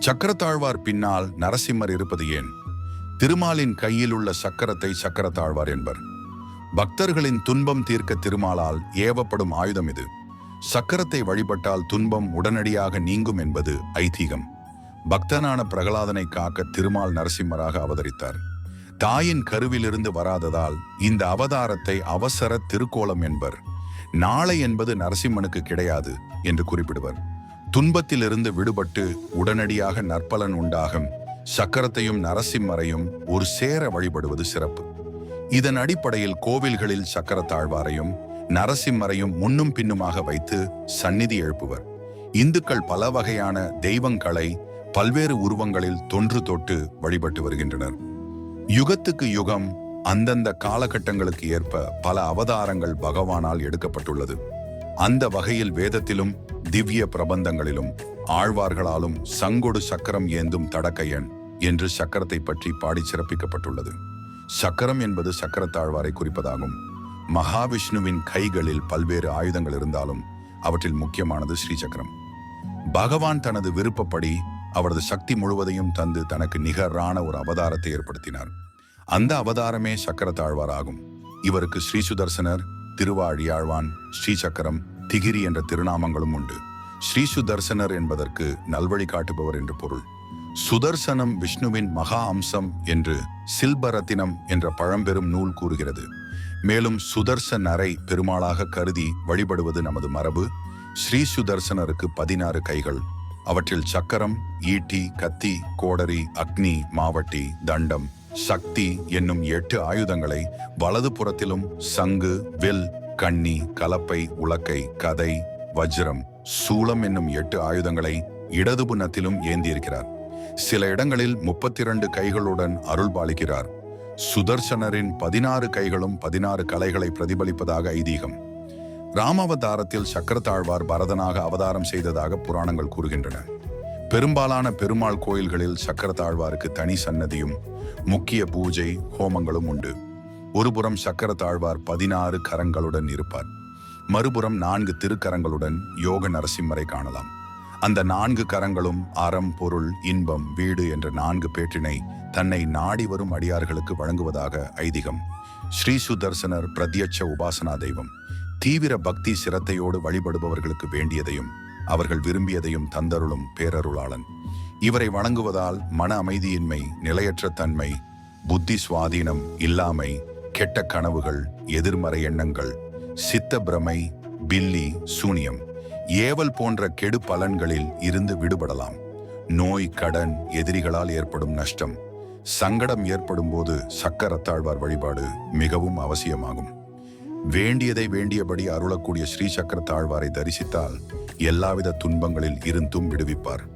சக்கரத்தாழ்வார் பின்னால் நரசிம்மர் இருப்பது ஏன்? திருமாலின் கையில் உள்ள சக்கரத்தை சக்கரத்தாழ்வார் என்பர். பக்தர்களின் துன்பம் தீர்க்க திருமாலால் ஏவப்படும் ஆயுதம் இது. சக்கரத்தை வழிபட்டால் துன்பம் உடனடியாக நீங்கும் என்பது ஐதீகம். பக்தனான பிரகலாதனை காக்க திருமால் நரசிம்மராக அவதரித்தார். தாயின் கருவிலிருந்து வராததால் இந்த அவதாரத்தை அவசர திருக்கோலம் என்பர். நாளை என்பது நரசிம்மனுக்கு கிடையாது என்று குறிப்பிடுவர். துன்பத்திலிருந்து விடுபட்டு உடனடியாக நற்பலன் உண்டாகும். சக்கரத்தையும் நரசிம்மரையும் ஒரு சேர வழிபடுவது சிறப்பு. இதன் அடிப்படையில் கோவில்களில் சக்கரத்தாழ்வாரையும் நரசிம்மரையும் முன்னும் பின்னுமாக வைத்து சந்நிதி எழுப்புவர். இந்துக்கள் பல வகையான தெய்வங்களை பல்வேறு உருவங்களில் தொன்று தொட்டு வழிபட்டு வருகின்றனர். யுகத்துக்கு யுகம் அந்தந்த காலகட்டங்களுக்கு ஏற்ப பல அவதாரங்கள் பகவானால் எடுக்கப்பட்டுள்ளது. அந்த வகையில் வேதத்திலும் திவ்ய பிரபந்தங்களிலும் ஆழ்வார்களாலும் சங்கொடு சக்கரம் ஏந்தும் தடக்கையன் என்று சக்கரத்தை பற்றி பாடி சிறப்பிக்கப்பட்டுள்ளது. சக்கரம் என்பது சக்கரத்தாழ்வாரை குறிப்பதாகும். மகாவிஷ்ணுவின் கைகளில் பல்வேறு ஆயுதங்கள் இருந்தாலும் அவற்றில் முக்கியமானது ஸ்ரீசக்கரம். பகவான் தனது விருப்பப்படி அவரது சக்தி முழுவதையும் தந்து தனக்கு நிகரான ஒரு அவதாரத்தை ஏற்படுத்தினார். அந்த அவதாரமே சக்கரத்தாழ்வார் ஆகும் இவருக்கு ஸ்ரீ சுதர்சனர் திருவாழியாழ்வான் ஸ்ரீசக்கரம் திகிரி என்ற திருநாமங்களும் உண்டு. ஸ்ரீ சுதர்சனர் என்பதற்கு நல்வழி காட்டுபவர் என்று பொருள். சுதர்சனம் விஷ்ணுவின் மகா அம்சம் என்று சில்பரத்தினம் என்ற பழம்பெரும் நூல் கூறுகிறது. மேலும் சுதர்சனரை பெருமாளாக கருதி வழிபடுவது நமது மரபு. ஸ்ரீ சுதர்சனருக்கு பதினாறு கைகள். அவற்றில் சக்கரம் ஈட்டி கத்தி கோடரி அக்னி மாவட்டி தண்டம் சக்தி என்னும் எட்டு ஆயுதங்களை வலது புறத்திலும் சங்கு வில் கண்ணி கலப்பை உலக்கை கதை வஜ்ரம் சூளம் என்னும் எட்டு ஆயுதங்களை இடது புனத்திலும் ஏந்தியிருக்கிறார். சில இடங்களில் முப்பத்தி இரண்டு கைகளுடன் அருள் பாலிக்கிறார். சுதர்சனரின் பதினாறு கைகளும் பதினாறு கலைகளை பிரதிபலிப்பதாக ஐதீகம். ராமாவதாரத்தில் சக்கரத்தாழ்வார் பரதனாக அவதாரம் செய்ததாக புராணங்கள் கூறுகின்றன. பெரும்பாலான பெருமாள் கோயில்களில் சக்கரத்தாழ்வாருக்கு தனி சன்னதியும் முக்கிய பூஜை ஹோமங்களும் உண்டு. ஒருபுறம் சக்கரத்தாழ்வார் பதினாறு கரங்களுடன் இருப்பார். மறுபுறம் நான்கு திருக்கரங்களுடன் யோக நரசிம்மரை காணலாம். அந்த நான்கு கரங்களும் அறம் பொருள் இன்பம் வீடு என்ற நான்கு பேற்றினை தன்னை நாடி வரும் அடியார்களுக்கு வழங்குவதாக ஐதீகம். ஸ்ரீ சுதர்சனர் பிரத்யட்ச உபாசனா தெய்வம். தீவிர பக்தி சிரத்தையோடு வழிபடுபவர்களுக்கு வேண்டியதையும் அவர்கள் விரும்பியதையும் தந்தருளும் பேரருளாளன். இவரை வணங்குவதால் மன அமைதியின்மை நிலையற்ற தன்மை புத்தி சுவாதீனம் இல்லாமை கெட்ட கனவுகள் எதிர்மறை எண்ணங்கள் சித்த பிரமை பில்லி சூனியம் ஏவல் போன்ற கெடு பலன்களில் இருந்து விடுபடலாம். நோய் கடன் எதிரிகளால் ஏற்படும் நஷ்டம் சங்கடம் ஏற்படும் போது சக்கரத்தாழ்வார் வழிபாடு மிகவும் அவசியமாகும். வேண்டியதை வேண்டியபடி அருளக்கூடிய ஸ்ரீசக்கர தாழ்வாரை தரிசித்தால் எல்லாவித துன்பங்களில் இருந்தும் விடுவிப்பார்.